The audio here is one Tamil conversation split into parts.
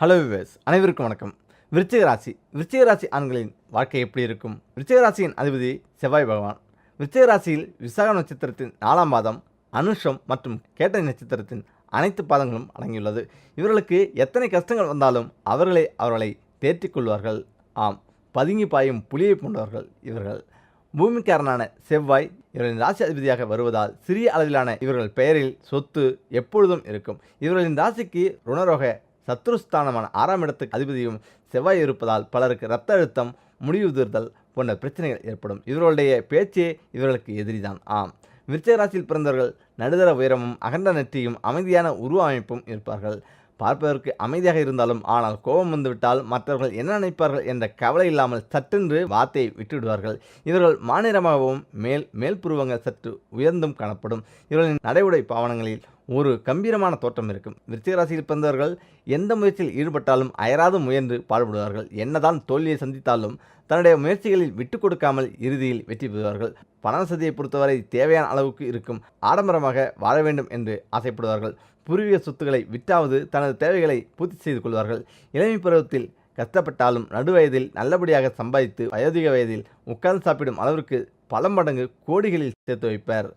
ஹலோ விவேஸ் அனைவருக்கும் வணக்கம். விருச்சிக ராசி. விருச்சிக ராசி ஆண்களின் வாழ்க்கை எப்படி இருக்கும்? விருச்சிக ராசியின் அதிபதி செவ்வாய் பகவான். விருச்சிக ராசியில் விசாக நட்சத்திரத்தின் நாலாம் பாதம் அனுஷம் மற்றும் கேட்டை நட்சத்திரத்தின் அனைத்து பாதங்களும் அடங்கியுள்ளது. இவர்களுக்கு எத்தனை கஷ்டங்கள் வந்தாலும் அவர்களே அவர்களை தேற்றிக்கொள்வார்கள் ஆம் பதுங்கி பாயும் புலியை போன்றவர்கள் இவர்கள். பூமிக்காரனான செவ்வாய் இவர்களின் ராசி அதிபதியாக வருவதால் சிறிய அளவிலான இவர்கள் பெயரில் சொத்து எப்பொழுதும் இருக்கும். இவர்களின் ராசிக்கு ருணரோக சத்ருஸ்தானமான ஆறாம் இடத்துக்கு அதிபதியும் செவ்வாய் இருப்பதால் பலருக்கு இரத்த அழுத்தம் முடிவுதிர்தல் போன்ற பிரச்சனைகள் ஏற்படும். இவர்களுடைய பேச்சே இவர்களுக்கு எதிரிதான். ஆம். விருச்சகராசியில் பிறந்தவர்கள் நடுதர உயரமும் அகண்ட நெற்றியும் அமைதியான உருவ அமைப்பும் இருப்பார்கள். பார்ப்பதற்கு அமைதியாக இருந்தாலும் ஆனால் கோபம் வந்துவிட்டால் மற்றவர்கள் என்ன நினைப்பார்கள் என்ற கவலை இல்லாமல் சட்டென்று வார்த்தையை விட்டுவிடுவார்கள். இவர்கள் மாநிலமாகவும் மேல் மேல் புருவங்கள் சற்று உயர்ந்தும் காணப்படும். இவர்களின் நடைமுறை பாவனங்களில் ஒரு கம்பீரமான தோற்றம் இருக்கும். விருச்சிக ராசியில் பிறந்தவர்கள் எந்த முயற்சியில் ஈடுபட்டாலும் அயராது முயன்று பாடுபடுவார்கள். என்னதான் தோல்வியை சந்தித்தாலும் தன்னுடைய முயற்சிகளில் விட்டு கொடுக்காமல் இறுதியில் வெற்றி பெறுவார்கள். பண வசதியை பொறுத்தவரை தேவையான அளவுக்கு இருக்கும். ஆடம்பரமாக வாழ வேண்டும் என்று ஆசைப்படுவார்கள். பூர்வீக சொத்துக்களை விற்றாவது தனது தேவைகளை பூர்த்தி செய்து கொள்வார்கள். இளமை பருவத்தில் கஷ்டப்பட்டாலும் நடுவயதில் நல்லபடியாக சம்பாதித்து வயோதிக வயதில் உட்கார்ந்து சாப்பிடும் அளவிற்கு பல மடங்கு கோடிகளில் சேர்த்து வைப்பார்.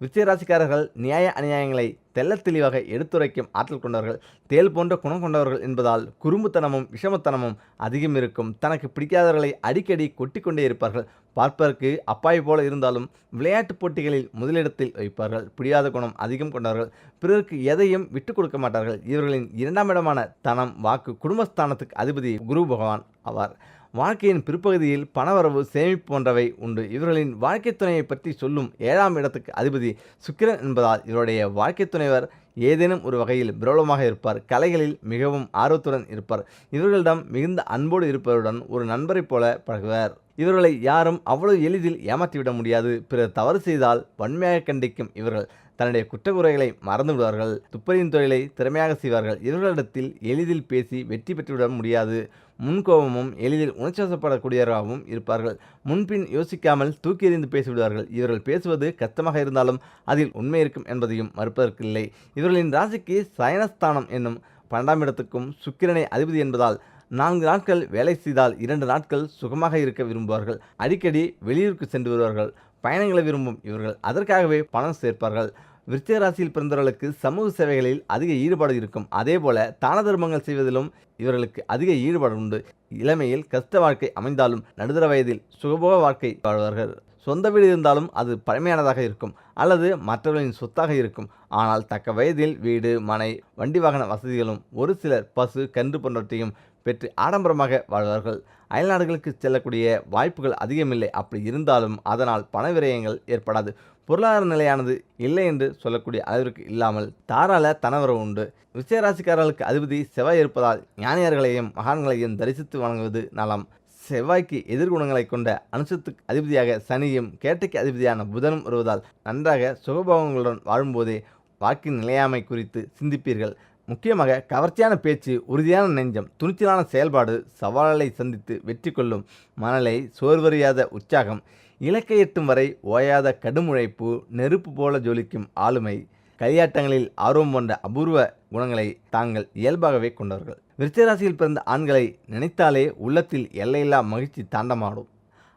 விருச்சிகராசிக்காரர்கள் நியாய அநியாயங்களை தெல்ல தெளிவாக எடுத்துரைக்கும் ஆற்றல் கொண்டவர்கள் தேல் போன்ற குணம் கொண்டவர்கள் என்பதால் குறும்புத்தனமும் விஷமத்தனமும் அதிகம் இருக்கும். தனக்கு பிடிக்காதவர்களை அடிக்கடி கொட்டிக்கொண்டே இருப்பார்கள். பார்ப்பதற்கு அப்பாய் போல இருந்தாலும் விளையாட்டுப் போட்டிகளில் முதலிடத்தில் வைப்பார்கள். பிடியாத குணம் அதிகம் கொண்டவர்கள் பிறருக்கு எதையும் விட்டு கொடுக்க மாட்டார்கள். இவர்களின் இரண்டாம் இடமான தனம் வாக்கு குடும்பஸ்தானத்துக்கு அதிபதி குரு பகவான் ஆவார். வாழ்க்கையின் பிற்பகுதியில் பணவரவு சேமிப்பு போன்றவை உண்டு. இவர்களின் வாழ்க்கை துணையை பற்றி சொல்லும் ஏழாம் இடத்துக்கு அதிபதி சுக்கிரன் என்பதால் இவருடைய வாழ்க்கை துணைவர் ஏதேனும் ஒரு வகையில் பிரபலமாக இருப்பார். கலைகளில் மிகவும் ஆர்வத்துடன் இருப்பார். இவர்களிடம் மிகுந்த அன்போடு இருப்பவருடன் ஒரு நண்பரைப் போல பழகுவார். இவர்களை யாரும் அவ்வளவு எளிதில் ஏமாற்றிவிட முடியாது. பிறர் தவறு செய்தால் வன்மையாக கண்டிக்கும் இவர்கள் தன்னுடைய குற்றக்குறைகளை மறந்து விடுவார்கள் தொழிலை திறமையாக செய்வார்கள். இவர்களிடத்தில் எளிதில் பேசி வெற்றி பெற்றுவிட முடியாது. முன்கோபமும் எளிதில் உணர்ச்சிவசப்படக்கூடியவராகவும் இருப்பார்கள். முன்பின் யோசிக்காமல் தூக்கி எறிந்து பேசிவிடுவார்கள். இவர்கள் பேசுவது கஷ்டமாக இருந்தாலும் அதில் உண்மை இருக்கும் என்பதையும் மறுப்பதற்கில்லை. இவர்களின் ராசிக்கு சயனஸ்தானம் என்னும் பன்னெண்டாம் இடத்துக்கும் சுக்கிரனை அதிபதி என்பதால் நான்கு நாட்கள் வேலை செய்தால் இரண்டு நாட்கள் சுகமாக இருக்க விரும்புவார்கள். அடிக்கடி வெளியூருக்கு சென்று வருவார்கள். பயணங்களை விரும்பும் இவர்கள் அதற்காகவே பணம் சேர்ப்பார்கள். விருச்சிக ராசியில் பிறந்தவர்களுக்கு சமூக சேவைகளில் அதிக ஈடுபாடு இருக்கும். அதேபோல தான தர்மங்கள் செய்வதிலும் இவர்களுக்கு அதிக ஈடுபாடு உண்டு. இளமையில் கஷ்ட வாழ்க்கை அமைந்தாலும் நடுத்தர வயதில் சுகபோக வாழ்க்கை வாழ்வார்கள். சொந்த வீடு இருந்தாலும் அது பழமையானதாக இருக்கும். அல்லது மற்றவர்களின் சொத்தாக இருக்கும். ஆனால் தக்க வயதில் வீடு மனை வண்டி வாகன வசதிகளும் ஒரு சிலர் பசு கன்று போன்றவற்றையும் பெற்று ஆடம்பரமாக வாழ்வார்கள். அயல்நாடுகளுக்கு செல்லக்கூடிய வாய்ப்புகள் அதிகமில்லை. அப்படி இருந்தாலும் அதனால் பண விரயங்கள் ஏற்படாது. பொருளாதார நிலையானது இல்லை என்று சொல்லக்கூடிய அளவிற்கு இல்லாமல் தாராள தனவரவு உண்டு. விஷயராசிக்காரர்களுக்கு அதிபதி செவ்வாய் இருப்பதால் ஞானியர்களையும் மகான்களையும் தரிசித்து வணங்குவது நலம். செவ்வாய்க்கு எதிர்குணங்களை கொண்ட அனுசத்துக்கு அதிபதியாக சனியும் கேட்டைக்கு அதிபதியான புதனும் வருவதால் நன்றாக சுகபோகங்களுடன் வாழும்போதே வாக்கின் நிலையாமை குறித்து சிந்திப்பீர்கள். முக்கியமாக கவர்ச்சியான பேச்சு உறுதியான நெஞ்சம் துணிச்சலான செயல்பாடு சவால்களை சந்தித்து வெற்றி கொள்ளும் மனலை சோர்வறியாத உற்சாகம் இலக்கை எட்டும் வரை ஓயாத கடும் உழைப்பு நெருப்பு போல ஜொலிக்கும் ஆளுமை கையாட்டங்களில் ஆர்வம் கொண்ட அபூர்வ குணங்களை தாங்கள் இயல்பாகவே கொண்டவர்கள். விருச்சராசியில் பிறந்த ஆண்களை நினைத்தாலே உள்ளத்தில் எல்லையில்லா மகிழ்ச்சி தாண்டமாடும்.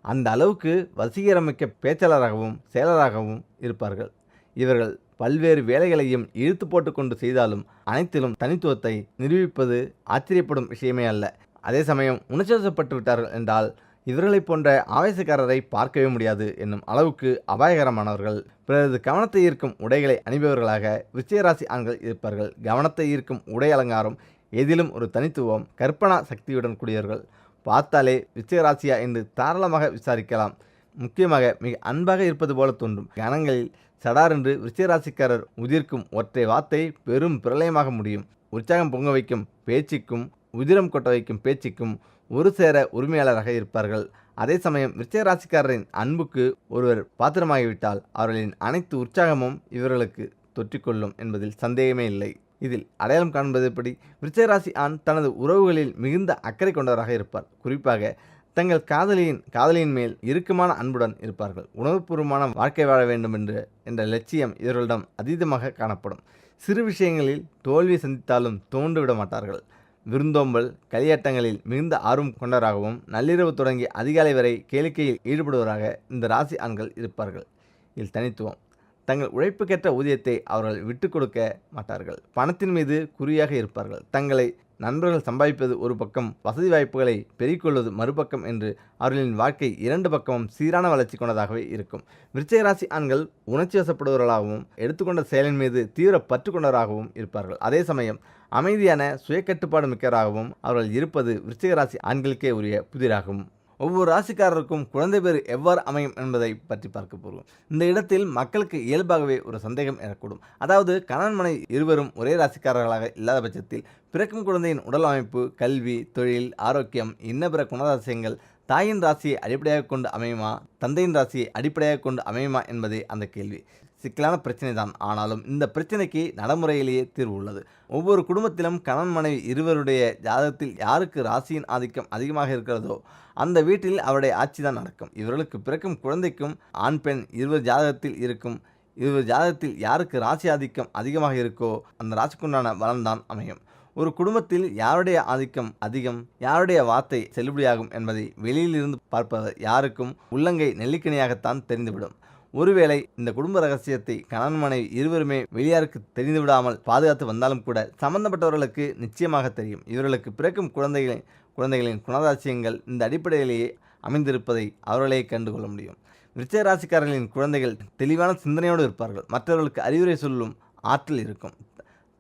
அந்த அளவுக்கு வசீகரமிக்க பேச்சாளராகவும் செயலராகவும் இருப்பார்கள். இவர்கள் பல்வேறு வேலைகளையும் இழுத்து போட்டுக்கொண்டு செய்தாலும் அனைத்திலும் தனித்துவத்தை நிரூபிப்பது ஆச்சரியப்படும் விஷயமே அல்ல. அதே சமயம் உணர்ச்சிவசப்பட்டு விட்டார்கள் என்றால் இவர்களைப் போன்ற ஆவேசக்காரரை பார்க்கவே முடியாது என்னும் அளவுக்கு அபாயகரமானவர்கள். பிறரது கவனத்தை ஈர்க்கும் உடைகளை அணிபவர்களாக விச்சயராசி ஆண்கள் இருப்பார்கள். கவனத்தை ஈர்க்கும் உடை அலங்காரம் எதிலும் ஒரு தனித்துவம் கற்பனா சக்தியுடன் கூடியவர்கள். பார்த்தாலே விச்சயராசியா என்று தாராளமாக விசாரிக்கலாம். முக்கியமாக மிக அன்பாக இருப்பது போல தோன்றும். கணங்களில் சடாரென்று விருச்சிகராசிக்காரர் உதிர்க்கும் ஒற்றை வார்த்தை பெரும் பிரளயமாக முடியும். உற்சாகம் பொங்க வைக்கும் பேச்சுக்கும் உதிரம் கொட்ட வைக்கும் பேச்சுக்கும் ஒரு சேர உரிமையாளராக இருப்பார்கள். அதே சமயம் விருச்சிகராசிக்காரரின் அன்புக்கு ஒருவர் பாத்திரமாகிவிட்டால் அவர்களின் அனைத்து உற்சாகமும் இவர்களுக்கு தொற்றிக்கொள்ளும் என்பதில் சந்தேகமே இல்லை. இதில் அடையாளம் காண்பது எப்படி? விருச்சிகராசி ஆண் தனது உறவுகளில் மிகுந்த அக்கறை கொண்டவராக இருப்பார். குறிப்பாக தங்கள் காதலியின் காதலியின் மேல் இறுக்கமான அன்புடன் இருப்பார்கள். உணர்வுபூர்வமான வாழ்க்கை வாழ வேண்டும் என்று என்ற லட்சியம் இவர்களிடம் அதீதமாக காணப்படும். சிறு விஷயங்களில் தோல்வி சந்தித்தாலும் தோண்டுவிட மாட்டார்கள். விருந்தோம்பல் களியாட்டங்களில் மிகுந்த ஆர்வம் கொண்டவராகவும் நள்ளிரவு தொடங்கி அதிகாலை வரை கேளிக்கையில் ஈடுபடுவராக இந்த ராசி ஆண்கள் இருப்பார்கள். இதில் தனித்துவம். தங்கள் உழைப்புக்கேற்ற ஊதியத்தை அவர்கள் விட்டு கொடுக்க மாட்டார்கள். பணத்தின் மீது குறியாக இருப்பார்கள். தங்களை நண்பர்கள் சம்பாதிப்பது ஒரு பக்கம் வசதி வாய்ப்புகளை பெருக்கொள்வது மறுபக்கம் என்று அவர்களின் வாழ்க்கை இரண்டு பக்கமும் சீரான வளர்ச்சி கொண்டதாகவே இருக்கும். விருச்சிகராசி ஆண்கள் உணர்ச்சி வசப்படுபவர்களாகவும் எடுத்துக்கொண்ட செயலின் மீது தீவிர பற்று கொண்டவராகவும் இருப்பார்கள். அதே சமயம் அமைதியான சுயக்கட்டுப்பாடு மிக்கவராகவும் அவர்கள் இருப்பது விருச்சிகராசி ஆண்களுக்கே உரிய புதிராகும். ஒவ்வொரு ராசிக்காரருக்கும் குழந்தை பேர் எவ்வாறு அமையும் என்பதை பற்றி பார்க்க போகிறோம் இந்த இடத்தில் மக்களுக்கு இயல்பாகவே ஒரு சந்தேகம் எழக்கூடும் அதாவது கணவன் மனை இருவரும் ஒரே ராசிக்காரர்களாக இல்லாத பட்சத்தில் பிறக்கும் குழந்தையின் உடல் அமைப்பு கல்வி தொழில் ஆரோக்கியம் இன்ன பிற குணராசியங்கள் தாயின் ராசியை அடிப்படையாக கொண்டு அமையுமா தந்தையின் ராசியை அடிப்படையாக கொண்டு அமையுமா என்பதே அந்த கேள்வி. சிக்கலான பிரச்சனை தான் ஆனாலும் இந்த பிரச்சனைக்கு நடைமுறையிலேயே தீர்வு உள்ளது. ஒவ்வொரு குடும்பத்திலும் கணவன் மனைவி இருவருடைய ஜாதகத்தில் யாருக்கு ராசியின் ஆதிக்கம் அதிகமாக இருக்கிறதோ அந்த வீட்டில் அவருடைய ஆட்சி தான் நடக்கும். இவர்களுக்கு பிறக்கும் குழந்தைக்கும் ஆண் பெண் இருவர் ஜாதகத்தில் இருக்கும். இருவர் ஜாதகத்தில் யாருக்கு ராசி ஆதிக்கம் அதிகமாக இருக்கோ அந்த ராசிக்குண்டான பலன்தான் அமையும். ஒரு குடும்பத்தில் யாருடைய ஆதிக்கம் அதிகம் யாருடைய வார்த்தை செல்லுபடியாகும் என்பதை வெளியிலிருந்து பார்ப்பவர் யாருக்கும் உள்ளங்கை நெல்லிக்கனியாகத்தான் தெரிந்துவிடும். ஒருவேளை இந்த குடும்ப ரகசியத்தை கணவன் மனைவி இருவருமே வெளியாருக்கு தெரிந்துவிடாமல் பாதுகாத்து வந்தாலும் கூட சம்பந்தப்பட்டவர்களுக்கு நிச்சயமாக தெரியும். இவர்களுக்கு பிறக்கும் குழந்தைகளின் குழந்தைகளின் குணராசியங்கள் இந்த அடிப்படையிலேயே அமைந்திருப்பதை அவர்களே கண்டுகொள்ள முடியும். விருச்சிக ராசிக்காரர்களின் குழந்தைகள் தெளிவான சிந்தனையோடு இருப்பார்கள். மற்றவர்களுக்கு அறிவுரை சொல்லும் ஆற்றல் இருக்கும்.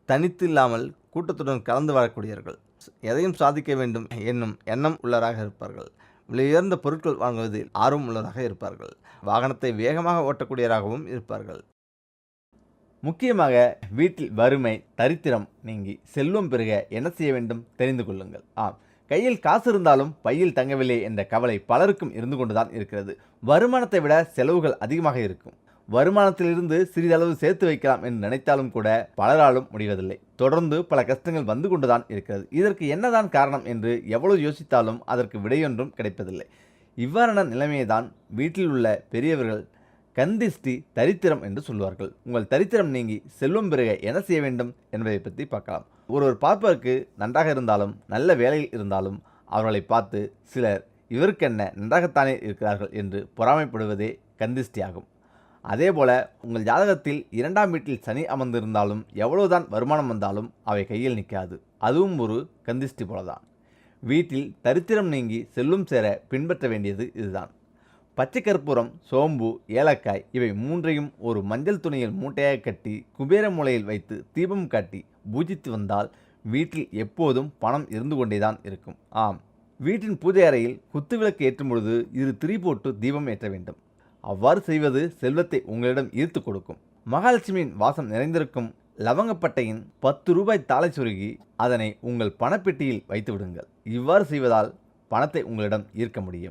தனித்து இல்லாமல் கூட்டத்துடன் கலந்து வாழக்கூடியவர்கள். எதையும் சாதிக்க வேண்டும் என்னும் எண்ணம் உள்ளவராக இருப்பார்கள். விலையுயர்ந்த பொருட்கள் வாங்குவதில் ஆர்வம் உள்ளதாக இருப்பார்கள். வாகனத்தை வேகமாக ஓட்டக்கூடியவராகவும் இருப்பார்கள். முக்கியமாக வீட்டில் வறுமை தரித்திரம் நீங்கி செல்வம் பெருக என்ன செய்ய வேண்டும் தெரிந்து கொள்ளுங்கள். ஆம். கையில் காசு இருந்தாலும் பையில் தங்கவில்லை என்ற கவலை பலருக்கும் இருந்து கொண்டுதான் இருக்கிறது. வருமானத்தை விட செலவுகள் அதிகமாக இருக்கும். வருமானத்திலிருந்து சிறிதளவு சேர்த்து வைக்கலாம் என்று நினைத்தாலும் கூட பலராலும் முடிவதில்லை. தொடர்ந்து பல கஷ்டங்கள் வந்து கொண்டுதான் இருக்கிறது. இதற்கு என்னதான் காரணம் என்று எவ்வளவு யோசித்தாலும் அதற்கு விடையொன்றும் கிடைப்பதில்லை. இவ்வாறான நிலைமையை தான் வீட்டில் உள்ள பெரியவர்கள் கந்திஷ்டி தரித்திரம் என்று சொல்வார்கள். உங்கள் தரித்திரம் நீங்கி செல்வம் பெருக என்ன செய்ய வேண்டும் என்பதை பற்றி பார்க்கலாம். ஒருவர் பார்ப்பதற்கு நன்றாக இருந்தாலும் நல்ல வேலையில் இருந்தாலும் அவர்களை பார்த்து சிலர் இவருக்கென்ன நன்றாகத்தானே இருக்கிறார்கள் என்று பொறாமைப்படுவதே கந்திஷ்டி அதே அதேபோல உங்கள் ஜாதகத்தில் இரண்டாம் வீட்டில் சனி அமர்ந்திருந்தாலும் எவ்வளவுதான் வருமானம் வந்தாலும் அவை கையில் நிற்காது. அதுவும் ஒரு கந்திஷ்டி போலதான். வீட்டில் தரித்திரம் நீங்கி செல்லும் சேர பின்பற்ற வேண்டியது இதுதான். பச்சை கற்பூரம் சோம்பு ஏலக்காய் இவை மூன்றையும் ஒரு மஞ்சள் துணியில் மூட்டையாக கட்டி குபேர மூலையில் வைத்து தீபம் காட்டி பூஜித்து வந்தால் வீட்டில் எப்போதும் பணம் இருந்து கொண்டேதான் இருக்கும். ஆம். வீட்டின் பூஜை அறையில் குத்துவிளக்கு ஏற்றும் பொழுது இரு திரி போட்டு தீபம் ஏற்ற வேண்டும். அவ்வாறு செய்வது செல்வத்தை உங்களிடம் ஈர்த்து கொடுக்கும். மகாலட்சுமியின் வாசம் நிறைந்திருக்கும் லவங்கப்பட்டையின் பத்து ரூபாய் தாளை சொருகி அதனை உங்கள் பணப்பெட்டியில் வைத்து விடுங்கள் இவ்வாறு செய்வதால் பணத்தை உங்களிடம் ஈர்க்க முடியும்.